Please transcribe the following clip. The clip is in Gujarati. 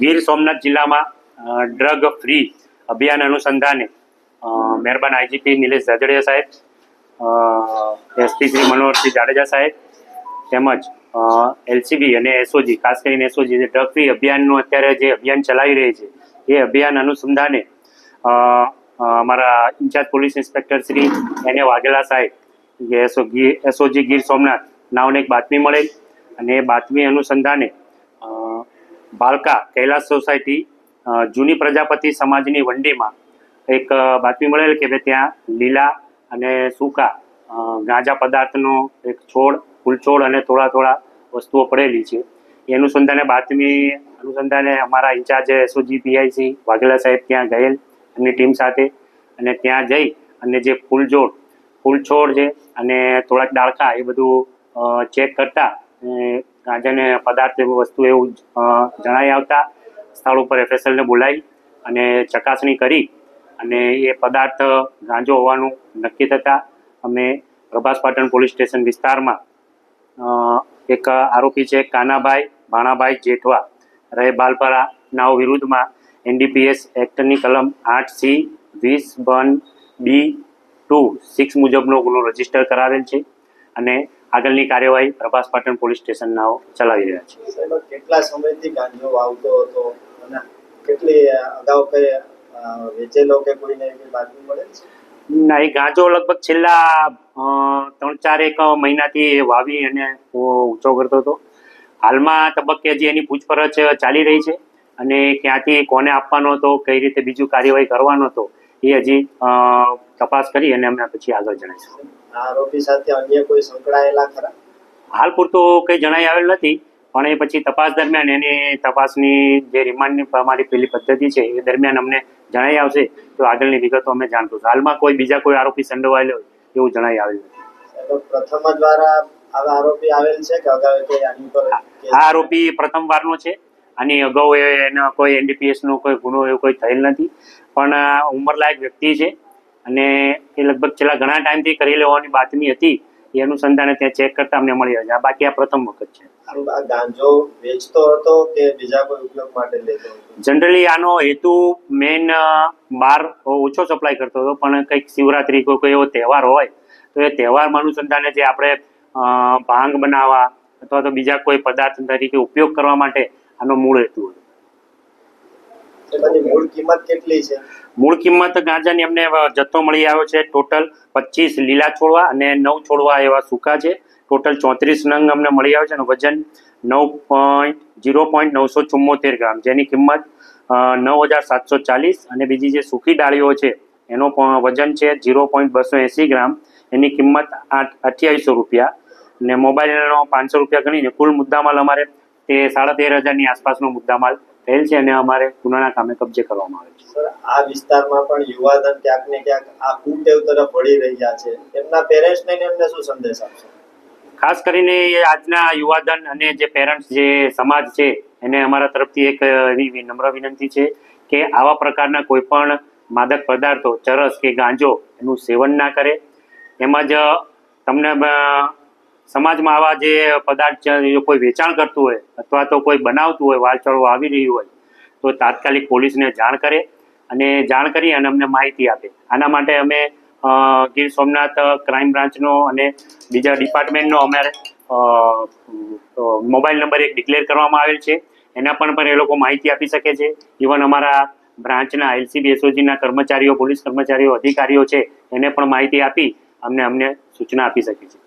ગીર સોમનાથ જિલ્લામાં ડ્રગ ફ્રી અભિયાન અનુસંધાને મહેરબાન આઈજીપી નિલેશ જાજડિયા સાહેબ એસપી શ્રી મનોહરસિંહ જાડેજા સાહેબ, તેમજ એલસીબી અને એસઓજી, ખાસ કરીને એસઓજી, જે ડ્રગ ફ્રી અભિયાનનું અત્યારે જે અભિયાન ચલાવી રહી છે, એ અભિયાન અનુસંધાને અમારા ઇન્ચાર્જ પોલીસ ઇન્સ્પેક્ટર શ્રી એને વાઘેલા સાહેબ એસઓજી ગીર સોમનાથ, નાવને એક બાતમી મળેલ અને એ બાતમી અનુસંધાને બાલકા કૈલાસ સોસાયટી જૂની પ્રજાપતિ સમાજની વંડીમાં એક બાતમી મળેલ કે ભાઈ ત્યાં લીલા અને સૂકા ગાંજા પદાર્થનો એક છોડ ફૂલ છોડ અને થોડા થોડા વસ્તુઓ પડેલી છે. એ અનુસંધાને બાતમી અનુસંધાને અમારા ઇન્ચાર્જ એસઓજી પીઆઈસી વાઘેલા સાહેબ ત્યાં ગયેલ એમની ટીમ સાથે અને ત્યાં જઈ અને જે ફૂલ છોડ ફૂલ છોડ છે અને થોડાક ડાળખા એ બધું ચેક કરતા ગાંજાને પદાર્થ એવું વસ્તુ એવું જણાઈ આવતા સ્થળ ઉપર એફએસએલને બોલાવી અને ચકાસણી કરી અને એ પદાર્થ ગાંજો હોવાનું નક્કી થતાં અમે પ્રભાસપાટણ પોલીસ સ્ટેશન વિસ્તારમાં એક આરોપી છે કાનાભાઈ ભાણાભાઈ જેઠવા. રહે બાલપરા નાઓ વિરુદ્ધમાં એનડીપીએસ એક્ટની કલમ આઠ સી વીસ વન બી ટુ સિક્સ મુજબનો ગુનો રજિસ્ટર કરાવેલ છે અને આગળની કાર્યવાહી પ્રભાસ પાટણ પોલીસ સ્ટેશનના ચલાવી રહ્યા છે. કેટલા સમયથી ગાંજો આવતો હતો અને કેટલી અગાઉ કઈ વેચેલો કે કોઈને એવી બાતમી મળે છે? ના એ ગાંજો લગભગ છેલ્લા ત્રણ ચાર એક મહિનાથી વાવી અને ઊંચો કરતો હતો. હાલમાં તબક્કે હજી એની પૂછપરછ ચાલી રહી છે અને ક્યાંથી કોને આપવાનો હતો કઈ રીતે બીજું કાર્યવાહી કરવાનો હતો એ હજી તપાસ કરી અને અમે પછી આગળ જણાવીશું. આરોપી સાથે અન્ય કોઈ સંકળાયેલા ખરા? હાલ પૂરતું કંઈ જણાઈ આવેલ નથી પણ એ પછી તપાસ દરમિયાન એની તપાસની જે રિમાન્ડની અમારી પેલી પદ્ધતિ છે એ દરમિયાન અમને જણાઈ આવશે તો આગળની વિગતો અમે જાણતું હાલમાં કોઈ બીજા કોઈ આરોપી સંડોવાયેલો હોય એવું જણાઈ આવેલ નથી. પ્રથમ દ્વારા આવા આરોપી આવેલ છે કે અગાઉ કોઈ આની પર આ આરોપી પ્રથમ વારનો છે આની અગાઉ એનો કોઈ એનડીપીએસનો કોઈ ગુનો એવો કોઈ થયેલ નથી પણ ઉંમરલાયક વ્યક્તિ છે અને એ લગભગ છેલ્લા ઘણા ટાઈમથી કરી લેવાની બાતમી હતી. એ અનુસંધાને ત્યાં ચેક કરતા અમને મળી છે. આ બાકી આ પ્રથમ વખત છે. ગાંજો વેચતો હતો કે બીજા કોઈ ઉપયોગ માટે લેતો જનરલી આનો હેતુ મેઇન બાર ઓછો સપ્લાય કરતો હતો. પણ કંઈક શિવરાત્રી કોઈ કોઈ એવો તહેવાર હોય તો એ તહેવારમાં અનુસંધાને જે આપણે ભાંગ બનાવવા અથવા તો બીજા કોઈ પદાર્થ તરીકે ઉપયોગ કરવા માટે આનો મૂળ હેતુ હતો. મૂળ કિંમત ગાંજાની અમને જથ્થો મળી આવ્યો છે. ટોટલ પચીસ લીલા છોડવા અને નવ છોડવા એવા સૂકા છે. ટોટલ ચોત્રીસ નંગ અમને મળી આવ્યો છે અને વજન નવ પોઈન્ટ જીરો પોઈન્ટ નવસો ચુમ્મોતેર ગ્રામ. જેની કિંમત નવ હજાર સાતસો ચાલીસ અને બીજી જે સૂકી ડાળીઓ છે, એનો વજન છે જીરો પોઈન્ટ બસો એંસી ગ્રામ. એની કિંમત આઠ, અઠ્યાવીસો રૂપિયા. અને મોબાઈલનો પાંચસો રૂપિયા ગણીને કુલ મુદ્દામાલ અમારે તે સાડા તેર હજારની આસપાસનો મુદ્દામાલ થયેલ છે અને અમારે ગુનાના કામે કબજે કરવામાં આવે છે. સર આ વિસ્તારમાં પણ યુવાધન ક્યાંક ને ક્યાંક આ કુટેવ તરફ વળી રહ્યા છે. એમના પેરેન્ટ્સને ને એમને શું સંદેશ આપશો? ખાસ કરીને આજના યુવાધન અને જે પેરેન્ટ્સ જે સમાજ છે એને અમારા તરફથી એક એવી નમ્ર વિનંતી છે કે આવા પ્રકારના કોઈ પણ માદક પદાર્થો ચરસ કે ગાંજો એનું સેવન ના કરે. તેમજ તમને સમાજમાં આવા જે પદાર્થ કોઈ વેચાણ કરતું હોય અથવા તો કોઈ બનાવતું હોય વાલચળો આવી રહ્યું હોય, તો તાત્કાલિક પોલીસને જાણ કરે અને જાણ કરી અને અમને માહિતી આપે. આના માટે અમે ગીર સોમનાથ ક્રાઇમ બ્રાન્ચનો અને બીજા ડિપાર્ટમેન્ટનો અમારે મોબાઈલ નંબર એક ડિક્લેર કરવામાં આવેલ છે. એના પણ પણ એ લોકો માહિતી આપી શકે છે. ઇવન અમારા બ્રાન્ચના એલસીબી એસઓજીના કર્મચારીઓ, પોલીસ કર્મચારીઓ, અધિકારીઓ છે, એને પણ માહિતી આપી અમને અમને સૂચના આપી શકે છે.